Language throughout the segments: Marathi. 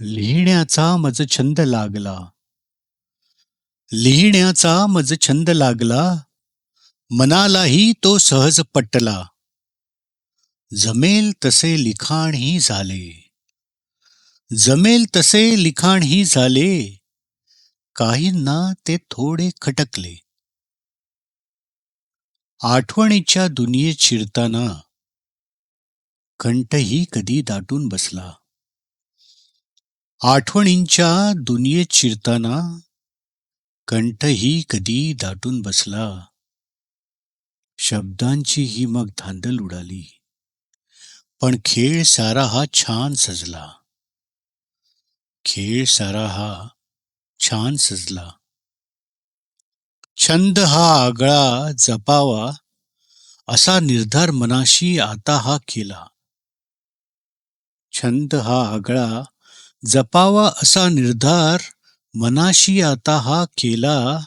लिहिण्याचा मज छंद लागला. लिहिण्याचा मज छंद लागला. मनालाही तो सहज पटला. जमेल तसे लिखाणही झाले. जमेल तसे लिखाणही झाले. काहींना ते थोडे खटकले. आठवणीच्या दुनियेत शिरताना कंठही कधी दाटून बसला. आठवणींच्या दुनियेत शिरताना कंठही कधी दाटून बसला. शब्दांची ही मग धांदल उडाली. पण खेळ सारा हा छान सजला. खेळ सारा हा छान सजला. छंद हा आगळा जपावा असा निर्धार मनाशी आता हा केला. छंद हा आगळा जपावा असा निर्धार मनाशी आता हा केला.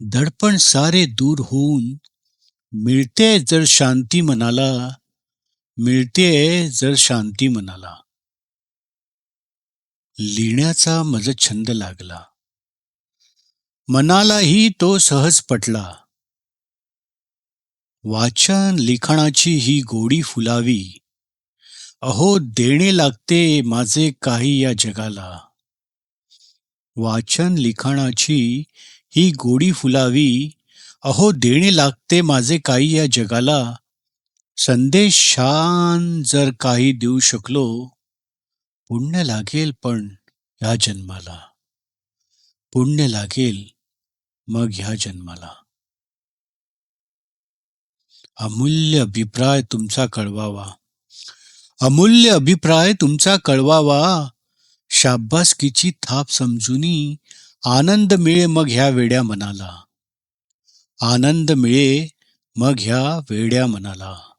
दडपण सारे दूर होऊन मिळते जर शांती मनाला मिळते जर शांती मनाला. लिहिण्याचा मज छंद लागला. मनालाही तो सहज पटला. वाचन लिखाणाची ही गोडी फुलावी. अहो देणे लागते माझे काही या जगाला. वाचन लिखाणाची ही गोडी फुलावी अहो देणे लागते माझे काही या जगाला. संदेश छान जर काही देऊ शकलो पुण्य लागेल पण ह्या जन्माला. पुण्य लागेल मग ह्या जन्माला. अमूल्य अभिप्राय तुमचा कळवावा. अमूल्य अभिप्राय तुमचा कळवावा. शाब्बासकीची थाप समजुनी आनंद मिळे मग ह्या वेड्या मनाला. आनंद मिळे मग ह्या वेड्या मनाला.